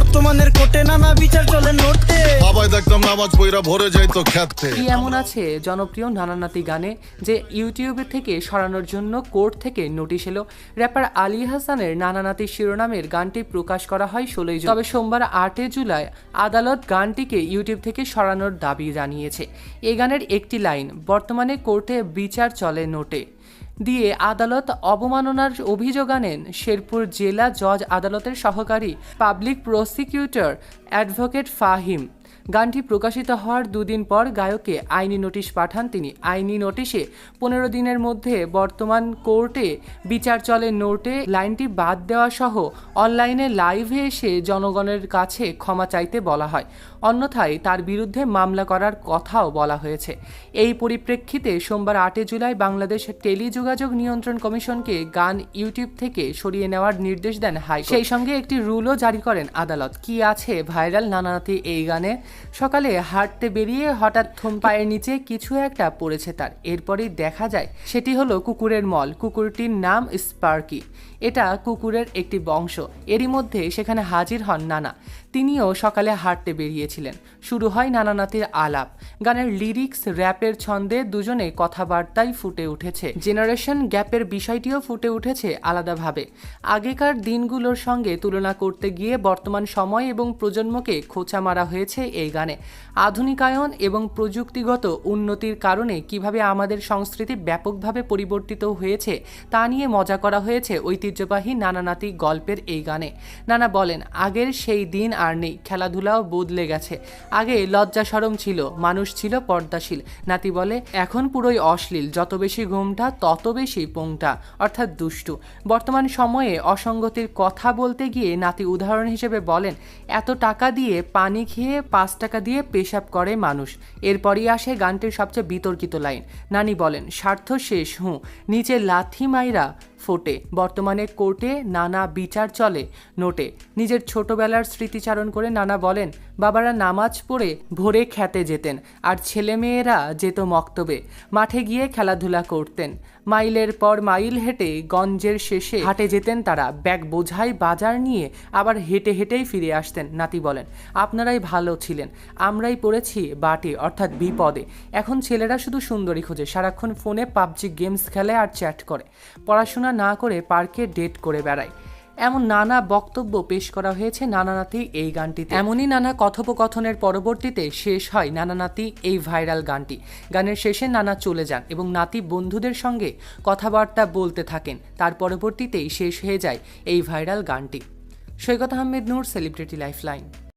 বর্তমানের কোটে নানা বিচার চলে নোটে বাবাই দেখতাম নামাজ পইরা ভরে যাইতো খেতে। কি এমন আছে? জনপ্রিয় নানানাতি গানে যে ইউটিউবে থেকে সরানোর জন্য কোর্ট থেকে নোটিশ এলো। র্যাপার আলী হাসানের নানানাতি শিরোনামের গানটি প্রকাশ করা হয় ষোলোই জুন। তবে সোমবার আটই জুলাই আদালত গানটিকে ইউটিউব থেকে সরানোর দাবি জানিয়েছে। এই গানের একটি লাইন বর্তমানে কোর্টে বিচার চলে নোটে। দিয়ে আদালত অবমাননার অভিযোগ আনেন। শেরপুর জেলা জজ আদালতের সহকারী পাবলিক প্রসিকিউটর অ্যাডভোকেট ফাহিম। গানটি প্রকাশিত হওয়ার দুদিন পর গায়ককে আইনি নোটিশ পাঠান তিনি। আইনি নোটিশে পনেরো দিনের মধ্যে বর্তমান কোর্টে বিচার চলে নোটে। লাইনটি বাদ দেওয়া সহ অনলাইনে লাইভে এসে জনগণের কাছে ক্ষমা চাইতে বলা হয়। অন্যথায় তার বিরুদ্ধে মামলা করার কথাও বলা হয়েছে। এই পরিপ্রেক্ষিতে সোমবার আটই জুলাই বাংলাদেশ টেলিযোগাযোগ নিয়ন্ত্রণ কমিশনকে গান ইউটিউব থেকে সরিয়ে নেওয়ার নির্দেশ দেন হাই সেই সঙ্গে একটি রুলও জারি করেন আদালত। কি আছে ভাইরাল? নানানাতি এই গানে সকালে হাঁটতে বেরিয়ে হঠাৎ থম পায়ের নিচে কিছু একটা পড়েছে তার। এরপরই দেখা যায়, সেটি হলো কুকুরের মল। কুকুরটির নাম স্পার্কি। এটা কুকুরের একটি বংশ। এরই মধ্যে সেখানে হাজির হন নানা। তিনিও সকালে হাঁটতে বেরিয়েছিলেন। শুরু হয় নানা নাতির আলাপ। গানের লিরিক্স, র্যাপের ছন্দে দুজনে কথাবার্তায় ফুটে উঠেছে। জেনারেশন গ্যাপের বিষয়টিও ফুটে উঠেছে আলাদাভাবে। আগেকার দিনগুলোর সঙ্গে তুলনা করতে গিয়ে বর্তমান সময় এবং প্রজন্মকে খোঁচা মারা হয়েছে এই গানে। আধুনিকায়ন এবং প্রযুক্তিগত উন্নতির কারণে কীভাবে আমাদের সংস্কৃতি ব্যাপকভাবে পরিবর্তিত হয়েছে তা নিয়ে মজা করা হয়েছে ঐতিহ্যবাহী নানানাতি গল্পের এই গানে। নানা বলেন, আগের সেই দিন আর নেই, খেলাধুলাও বদলে গেছে। আগে লজ্জা সরম ছিল, মানুষ ছিল পর্দাশীল। নাতি বলে, এখন পুরোই অশ্লীল, যত বেশি ঘুমটা, তত বেশি পোংটা, অর্থাৎ দুষ্টু। বর্তমান সময়ে অসঙ্গতির কথা বলতে গিয়ে নাতি উদাহরণ হিসেবে বলেন, এত টাকা দিয়ে পানি খেয়ে পাঁচ টাকা দিয়ে পেশাব করে মানুষ। এরপরই আসে গানটির সবচেয়ে বিতর্কিত লাইন। নানি বলেন, স্বার্থ শেষ, হুঁ। নিচে লাথি মাইরা ফোটে। বর্তমানে কোর্টে নানা বিচার চলে নোটে। নিজের ছোটবেলার স্মৃতিচারণ করে নানা বলেন, বাবারা নামাজ পড়ে ভোরে খেতে যেতেন আর ছেলেমেয়েরা যেত মক্তবে। মাঠে গিয়ে খেলাধুলা করতেন। মাইলের পর মাইল হেঁটে গঞ্জের শেষে হাটে যেতেন তারা। ব্যাগ বোঝাই বাজার নিয়ে আবার হেঁটে হেঁটেই ফিরে আসতেন। নাতি বলেন, আপনারাই ভালো ছিলেন। আমরাই পড়েছি বাটে, অর্থাৎ বিপদে। এখন ছেলেরা শুধু সুন্দরী খোঁজে। সারাক্ষণ ফোনে পাবজি গেমস খেলে আর চ্যাট করে। পড়াশোনা না করে পার্কে ডেট করে বেড়ায়। এমন নানা বক্তব্য পেশ করা হয়েছে নানানাতি এই গানটিতে। এমনই নানা কথোপকথনের পরবর্তীতে শেষ হয় নানানাতি এই ভাইরাল গানটি। গানের শেষে নানা চলে যান এবং নাতি বন্ধুদের সঙ্গে কথাবার্তা বলতে থাকেন। তার পরবর্তীতেই শেষ হয়ে যায় এই ভাইরাল গানটি। Saikat Ahmed Noor celebrity lifeline